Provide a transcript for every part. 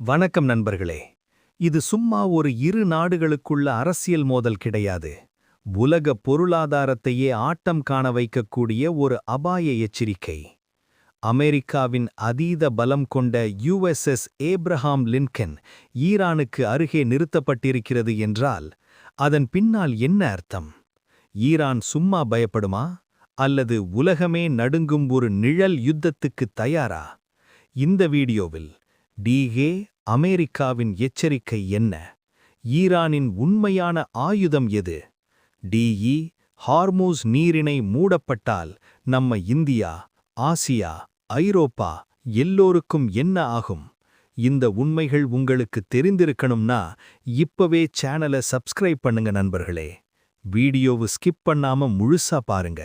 வணக்கம் நண்பர்களே. இது சும்மா ஒரு இரு நாடுகளுக்குள்ள அரசியல் மோதல் கிடையாது. உலக பொருளாதாரத்தையே ஆட்டம் காண வைக்கக்கூடிய ஒரு அபாய எச்சரிக்கை. அமெரிக்காவின் அதீத பலம் கொண்ட யுஎஸ்எஸ் ஏப்ரஹாம் லின்கன் ஈரானுக்கு அருகே நிறுத்தப்பட்டிருக்கிறது என்றால் அதன் பின்னால் என்ன அர்த்தம்? ஈரான் சும்மா பயப்படுமா? அல்லது உலகமே நடுங்கும் ஒரு நிழல் யுத்தத்துக்கு தயாரா? இந்த வீடியோவில் டிகே அமெரிக்காவின் எச்சரிக்கை என்ன? ஈரானின் உண்மையான ஆயுதம் எது? டிஇ ஹார்மூஸ் நீரினை மூடப்பட்டால் நம்ம இந்தியா ஆசியா ஐரோப்பா எல்லோருக்கும் என்ன ஆகும்? இந்த உண்மைகள் உங்களுக்கு தெரிந்திருக்கணும்னா இப்பவே சேனலை சப்ஸ்கிரைப் பண்ணுங்க நண்பர்களே. வீடியோவு ஸ்கிப் பண்ணாம முழுசா பாருங்க.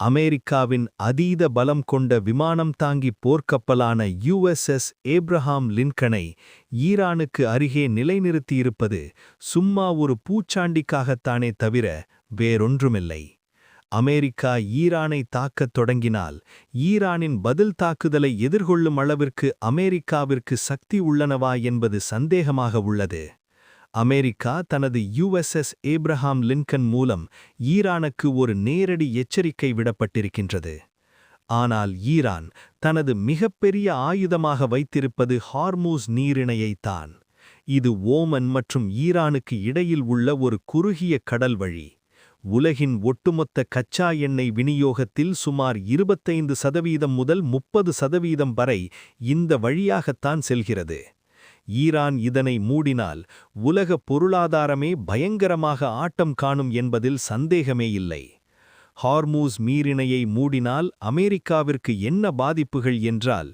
அமெரிக்காவின் அதீத பலம் கொண்ட விமானம் தாங்கி போர்க்கப்பலான யுஎஸ்எஸ் ஏப்ரஹாம் லின்கனை ஈரானுக்கு அருகே நிலைநிறுத்தியிருப்பது சும்மா ஒரு பூச்சாண்டிக்காகத்தானே தவிர வேறொன்றுமில்லை. அமெரிக்கா ஈரானை தாக்கத் தொடங்கினால் ஈரானின் பதில் தாக்குதலை எதிர்கொள்ளும் அளவிற்கு அமெரிக்காவிற்கு சக்தி உள்ளனவா என்பது சந்தேகமாக உள்ளது. அமெரிக்கா தனது யுஎஸ்எஸ் ஏப்ரஹாம் லின்கன் மூலம் ஈரானுக்கு ஒரு நேரடி எச்சரிக்கை விடப்பட்டிருக்கின்றது. ஆனால் ஈரான் தனது மிகப்பெரிய ஆயுதமாக வைத்திருப்பது ஹார்மூஸ் நீரிணையைத்தான் இது ஓமன் மற்றும் ஈரானுக்கு இடையில் உள்ள ஒரு குறுகிய கடல் வழி. உலகின் ஒட்டுமொத்த கச்சா எண்ணெய் விநியோகத்தில் சுமார் இருபத்தைந்து சதவீதம் முதல் முப்பது சதவீதம் வரை இந்த வழியாகத்தான் செல்கிறது. ஈரான் இதனை மூடினால் உலக பொருளாதாரமே பயங்கரமாக ஆட்டம் காணும் என்பதில் சந்தேகமே இல்லை. ஹார்மூஸ் மீறிணையை மூடினால் அமெரிக்காவிற்கு என்ன பாதிப்புகள் என்றால்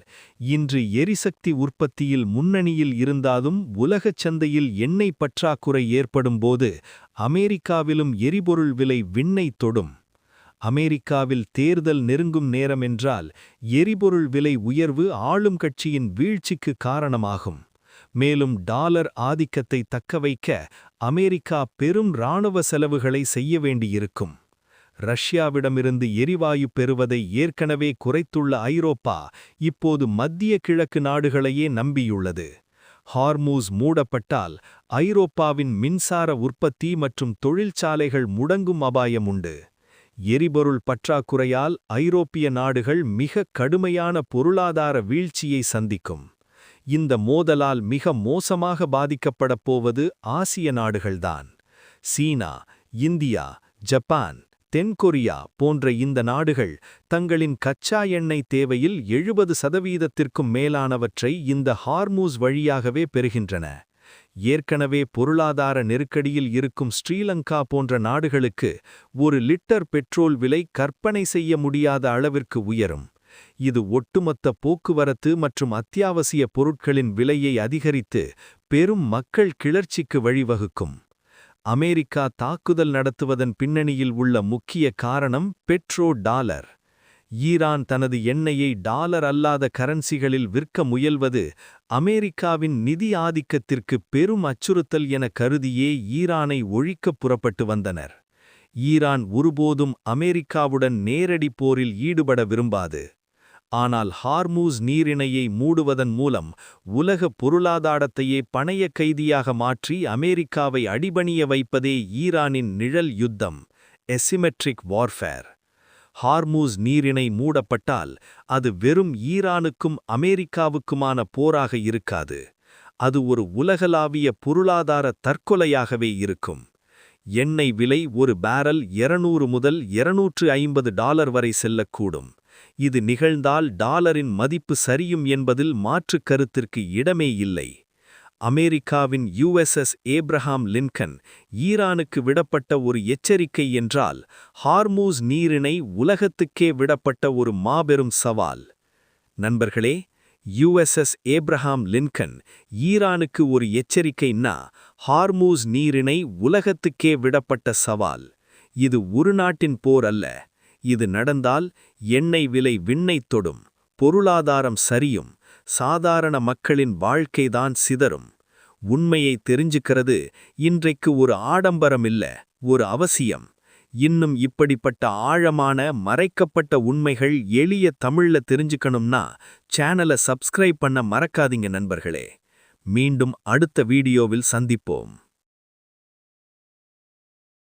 இன்று எரிசக்தி உற்பத்தியில் முன்னணியில் இருந்தாலும் உலகச் சந்தையில் எண்ணெய் பற்றாக்குறை ஏற்படும்போது அமெரிக்காவிலும் எரிபொருள் விலை விண்ணை தொடும். அமெரிக்காவில் தேர்தல் நெருங்கும் நேரமென்றால் எரிபொருள் விலை உயர்வு ஆளும் கட்சியின் வீழ்ச்சிக்கு காரணமாகும். மேலும் டாலர் ஆதிக்கத்தை தக்கவைக்க அமெரிக்கா பெரும் இராணுவ செலவுகளை செய்ய வேண்டியிருக்கும். ரஷ்யாவிடமிருந்து எரிவாயு பெறுவதை ஏற்கனவே குறைத்துள்ள ஐரோப்பா இப்போது மத்திய கிழக்கு நாடுகளையே நம்பியுள்ளது. ஹார்மூஸ் மூடப்பட்டால் ஐரோப்பாவின் மின்சார உற்பத்தி மற்றும் தொழிற்சாலைகள் முடங்கும் அபாயம் உண்டு. எரிபொருள் பற்றாக்குறையால் ஐரோப்பிய நாடுகள் மிக கடுமையான பொருளாதார வீழ்ச்சியை சந்திக்கும். இந்த மோதலால் மிக மோசமாக பாதிக்கப்படப் போவது ஆசிய நாடுகள்தான். சீனா இந்தியா ஜப்பான் தென்கொரியா போன்ற இந்த நாடுகள் தங்களின் கச்சா எண்ணெய் தேவையில் எழுபது சதவீதத்திற்கும் மேலானவற்றை இந்த ஹார்மூஸ் வழியாகவே பெறுகின்றன. ஏற்கனவே பொருளாதார நெருக்கடியில் இருக்கும் ஸ்ரீலங்கா போன்ற நாடுகளுக்கு ஒரு லிட்டர் பெட்ரோல் விலை கற்பனை செய்ய முடியாத அளவிற்கு உயரும். இது ஒட்டுமொத்த போக்குவரத்து மற்றும் அத்தியாவசிய பொருட்களின் விலையை அதிகரித்து பெரும் மக்கள் கிளர்ச்சிக்கு வழிவகுக்கும். அமெரிக்கா தாக்குதல் நடத்துவதன் பின்னணியில் உள்ள முக்கிய காரணம் பெட்ரோ டாலர். ஈரான் தனது எண்ணெயை டாலர் அல்லாத கரன்சிகளில் விற்க முயல்வது அமெரிக்காவின் நிதி ஆதிக்கத்திற்கு பெரும் அச்சுறுத்தல் என கருதியே ஈரானை ஒழிக்கப் புறப்பட்டு வந்தனர். ஈரான் ஒருபோதும் அமெரிக்காவுடன் நேரடி போரில் ஈடுபட விரும்பாது. ஆனால் ஹார்மூஸ் நீரிணையை மூடுவதன் மூலம் உலக பொருளாதாரத்தையே பணைய கைதியாக மாற்றி அமெரிக்காவை அடிபணிய வைப்பதே ஈரானின் நிழல் யுத்தம் எசிமெட்ரிக் வார்ஃபேர் ஹார்மூஸ் நீரிணை மூடப்பட்டால் அது வெறும் ஈரானுக்கும் அமெரிக்காவுக்குமான போராக இருக்காது அது ஒரு உலகளாவிய பொருளாதார தற்கொலையாகவே இருக்கும். எண்ணெய் விலை ஒரு பேரல் இருநூறு முதல் இருநூற்று ஐம்பது டாலர் வரை செல்லக்கூடும். இது நிகழ்ந்தால் டாலரின் மதிப்பு சரியும் என்பதில் மாற்றுக் கருத்திற்கு இடமே இல்லை. அமெரிக்காவின் யுஎஸ்எஸ் ஏப்ரஹாம் லின்கன் ஈரானுக்கு விடப்பட்ட ஒரு எச்சரிக்கை என்றால் ஹார்மூஸ் நீரிணை உலகத்துக்கே விடப்பட்ட ஒரு மாபெரும் சவால். நண்பர்களே யுஎஸ்எஸ் ஏப்ரஹாம் லின்கன் ஈரானுக்கு ஒரு எச்சரிக்கைன்னா ஹார்மூஸ் நீரிணை உலகத்துக்கே விடப்பட்ட சவால். இது ஒரு நாட்டின் போர் அல்ல இது நடந்தால் எண்ணெய் விலை விண்ணைத் தொடும் பொருளாதாரம் சரியும் சாதாரண மக்களின் வாழ்க்கைதான் சிதறும். உண்மையை தெரிஞ்சுக்கிறது இன்றைக்கு ஒரு ஆடம்பரம் இல்ல ஒரு அவசியம். இன்னும் இப்படிப்பட்ட ஆழமான மறைக்கப்பட்ட உண்மைகள் எளிய தமிழ்ல தெரிஞ்சுக்கணும்னா சேனலை சப்ஸ்கிரைப் பண்ண மறக்காதீங்க நண்பர்களே. மீண்டும் அடுத்த வீடியோவில் சந்திப்போம்.